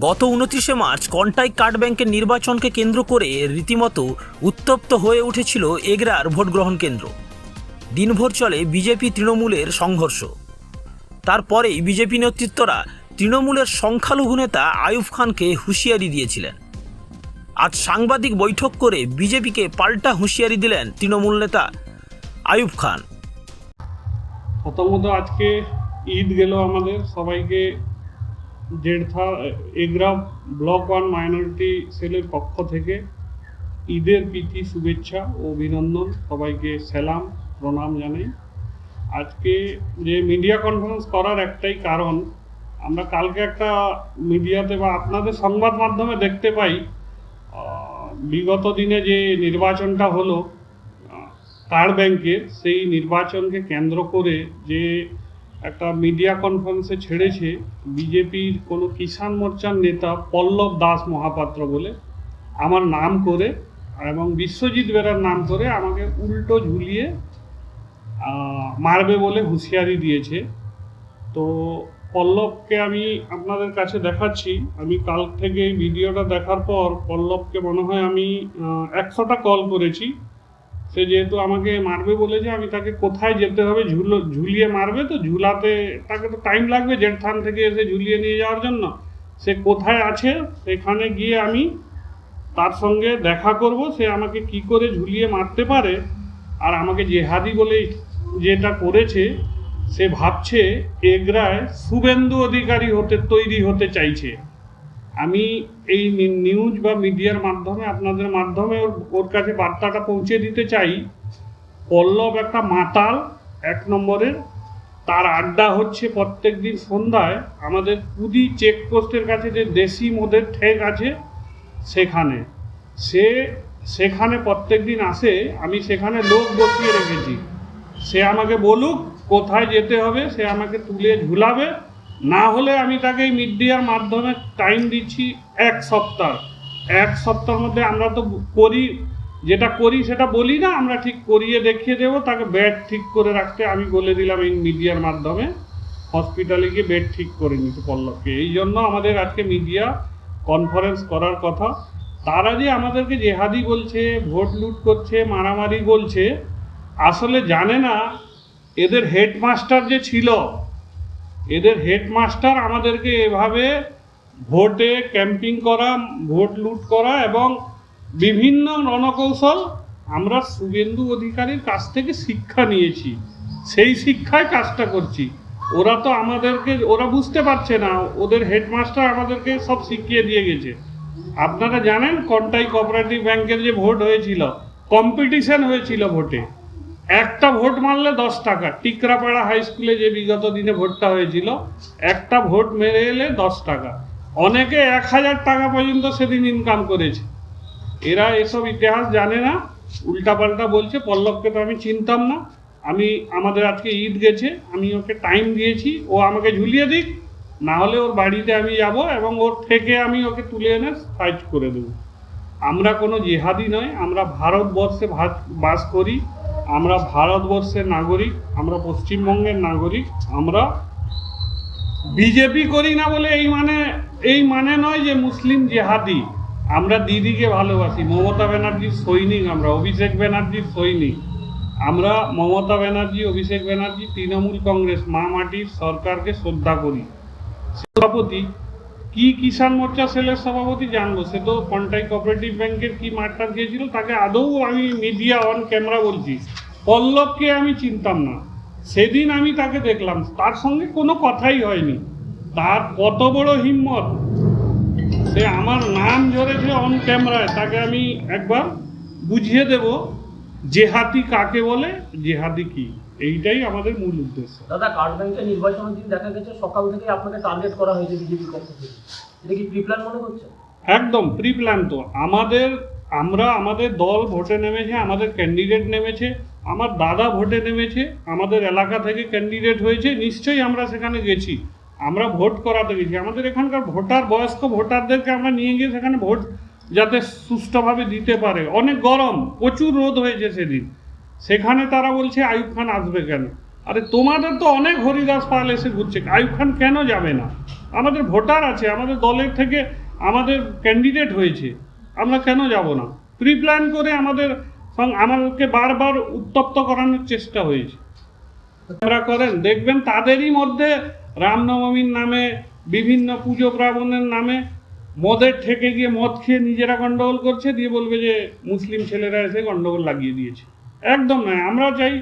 গত উনত্রিশে March Contai card ব্যাংকের নির্বাচনকে কেন্দ্র করে রীতিমতো উত্তপ্ত হয়ে উঠেছিল এগরার ভোট গ্রহণ কেন্দ্র। দিনভর চলে বিজেপি তৃণমূলের সংঘর্ষ। তারপরেই বিজেপি নেতৃত্বরা তৃণমূলের সংখ্যালঘু নেতা আয়ুব খানকে হুঁশিয়ারি দিয়েছিলেন। আজ সাংবাদিক বৈঠক করে বিজেপিকে পাল্টা হুঁশিয়ারি দিলেন তৃণমূল নেতা আয়ুব খান। প্রথমত আজকে ঈদ গেল আমাদের, সবাইকে জেঠথা এগরা ব্লক ওয়ান মাইনরিটি সেলের পক্ষ থেকে ঈদের প্রীতি, শুভেচ্ছা ও অভিনন্দন। সবাইকে সালাম, প্রণাম জানাই। আজকে যে মিডিয়া কনফারেন্স করার একটাই কারণ, আমরা কালকে একটা মিডিয়াতে বা আপনাদের সংবাদ মাধ্যমে দেখতে পাই বিগত দিনে যে নির্বাচনটা হলো কার্ড ব্যাংকের, সেই নির্বাচনকে কেন্দ্র করে যে একটা মিডিয়া কনফারেন্সে ছেড়েছে বিজেপির কোনো কিষাণ মোর্চার নেতা পল্লব দাস মহাপাত্র বলে। আমার নাম করে এবং বিশ্বজিৎ বেরার নাম করে আমাকে উল্টো ঝুলিয়ে মারবে বলে হুঁশিয়ারি দিয়েছে। তো পল্লবকে আমি আপনাদের কাছে দেখাচ্ছি। আমি কাল থেকে ভিডিওটা দেখার পর পল্লবকে মনে হয় আমি একশোটা কল করেছি। সে যেহেতু আমাকে মারবে বলেছে আমি তাকে কোথায় যেতে হবে, ঝুলো, ঝুলিয়ে মারবে তো, ঝুলাতে তাকে তো টাইম লাগবে জেঠথান থেকে এসে ঝুলিয়ে নিয়ে যাওয়ার জন্য। সে কোথায় আছে সেখানে গিয়ে আমি তার সঙ্গে দেখা করব, সে আমাকে কি করে ঝুলিয়ে মারতে পারে আর আমাকে জেহাদি বলে যেটা করেছে, সে ভাবছে এগরায় শুভেন্দু অধিকারী হতে, তৈরি হতে চাইছে। আমি এই নিউজ বা মিডিয়ার মাধ্যমে, আপনাদের মাধ্যমে ওর ওর কাছে বার্তাটা পৌঁছে দিতে চাই। পল্লব একটা মাতাল, এক নম্বরের। তার আড্ডা হচ্ছে প্রত্যেক দিন সন্ধ্যায়। আমাদের পুদি চেকপোস্টের কাছে যে দেশি মোদের ঠেক আছে, সেখানে। সে, সেখানে প্রত্যেক দিন আসে, আমি সেখানে লোক বসিয়ে রেখেছি। সে আমাকে বলুক, কোথায় যেতে হবে, সে আমাকে তুলে ঝুলাবে। না হলে আমি তাকে মিডিয়ার মাধ্যমে টাইম দিচ্ছি এক সপ্তাহ। এক সপ্তাহের মধ্যে আমরা তো করি, যেটা করি সেটা বলি না, আমরা ঠিক করিয়ে দেখিয়ে দেবো, তাকে বেড ঠিক করে রাখতে আমি বলে দিলাম এই মিডিয়ার মাধ্যমে। হসপিটালে গিয়ে বেড ঠিক করে নিতে পল্লবকে। এই জন্য আমাদের আজকে মিডিয়া কনফারেন্স করার কথা। তারা যে আমাদেরকে জেহাদি বলছে, ভোট লুট করছে, মারামারি বলছে। আসলে জানে না, এদের হেডমাস্টার যে ছিল এদের হেডমাস্টার আমাদেরকে এভাবে ভোটে ক্যাম্পিং করা, ভোট লুট করা এবং বিভিন্ন রণকৌশল আমরা শুভেন্দু অধিকারীর কাছ থেকে শিক্ষা নিয়েছি। সেই শিক্ষায় কাজটা করছি। ওরা তো আমাদেরকে, ওরা বুঝতে পারছে না, ওদের হেডমাস্টার আমাদেরকে সব শিখিয়ে দিয়ে গেছে। আপনারা জানেন, কন্টাই কোঅপারেটিভ ব্যাংকের যে ভোট হয়েছিল, কম্পিটিশন হয়েছিল ভোটে। একটা ভোট মারলে দশ টাকা। টিকরাপাড়া হাই স্কুলে যে বিগত দিনে ভোটটা হয়েছিল, একটা ভোট মেরে এলে দশ টাকা। অনেকে এক হাজার টাকা পর্যন্ত সেদিন ইনকাম করেছে। এরা এসব ইতিহাস জানে না, উল্টাপাল্টা বলছে, পল্লবকে তো আমি চিনতাম না। আমি, আমাদের আজকে ঈদ গেছে, আমি ওকে টাইম দিয়েছি, ও আমাকে ঝুলিয়ে দিক, না হলে ওর বাড়িতে আমি যাব এবং ওর থেকে আমি ওকে তুলে এনে ফাইট করে দেবো। আমরা কোনো জেহাদি নয়, আমরা ভারতবর্ষে বাস করি। আমরা ভারতবর্ষের নাগরিক, আমরা পশ্চিমবঙ্গের নাগরিক, আমরা বিজেপি করি না বলে এই মানে এই মানে নয় যে মুসলিম জেহাদি। আমরা দিদিকে ভালোবাসি, মমতা ব্যানার্জির সৈনিক আমরা, অভিষেক ব্যানার্জির সৈনিক। আমরা মমতা ব্যানার্জি, অভিষেক ব্যানার্জি, তৃণমূল কংগ্রেস, মা মাটির সরকারকে শ্রদ্ধা করি। সভাপতি কি কিষাণ মোর্চা সেলের সভাপতি জানব? সে তো কন্টাই কোঅপারেটিভ ব্যাংকের কি মাঠটা দিয়েছিল তাকে আদৌ আমি মিডিয়া অন ক্যামেরা বলছি। পল্লবকে আমি চিনতাম না। সেদিন আমি তাকে দেখলাম। তার সঙ্গে কোনো কথাই হয়নি। তার কত বড় হিম্মত? সে আমার নাম ধরেছে অন ক্যামেরায় তাকে আমি একবার বুঝিয়ে দেব। জেহাদি কাকে বলে? জেহাদি কি? এইটাই আমাদের মূল উদ্দেশ্য। দাদা কার্ড ব্যাংকের নির্বাচনের দিন দেখা গেছে সকাল থেকে আপনাকে টার্গেট করা হয়েছে বিজেপির পক্ষ থেকে। এটা কি প্রিপ্ল্যান মনে করছেন একদম প্রি প্ল্যান তো। আমাদের আমরা আমাদের দল ভোটে নেমেছে আমাদের ক্যান্ডিডেট নেমেছে আমার দাদা ভোটে নেমেছে আমাদের এলাকা থেকে ক্যান্ডিডেট হয়েছে নিশ্চয়ই আমরা সেখানে গেছি। আমরা ভোট করাতে গেছি। আমাদের এখানকার ভোটার বয়স্ক ভোটারদেরকে আমরা নিয়ে গিয়ে সেখানে ভোট যাতে সুষ্ঠুভাবে দিতে পারে। অনেক গরম, প্রচুর রোদ হয়েছে সেদিন। সেখানে তারা বলছে, আয়ুব খান আসবে কেন? আরে, তোমাদের তো অনেক হরিদাস পাল এসে ঘুরছে। আয়ুব খান কেন যাবে না? আমাদের ভোটার আছে, আমাদের দলের থেকে আমাদের ক্যান্ডিডেট হয়েছে। আমরা কেন যাব না? প্রি প্ল্যান করে আমাদের আমাদেরকে বারবার উত্তপ্ত করানোর চেষ্টা হয়েছে। আপনারা করেন, দেখবেন তাদেরই মধ্যে রামনবমীর নামে, বিভিন্ন পুজো প্রাবণের নামে মদের থেকে গিয়ে মদ খেয়ে নিজেরা গন্ডগোল করছে, দিয়ে বলবে যে মুসলিম ছেলেরা এসে গন্ডগোল লাগিয়ে দিয়েছে। একদম নয় আমরা চাই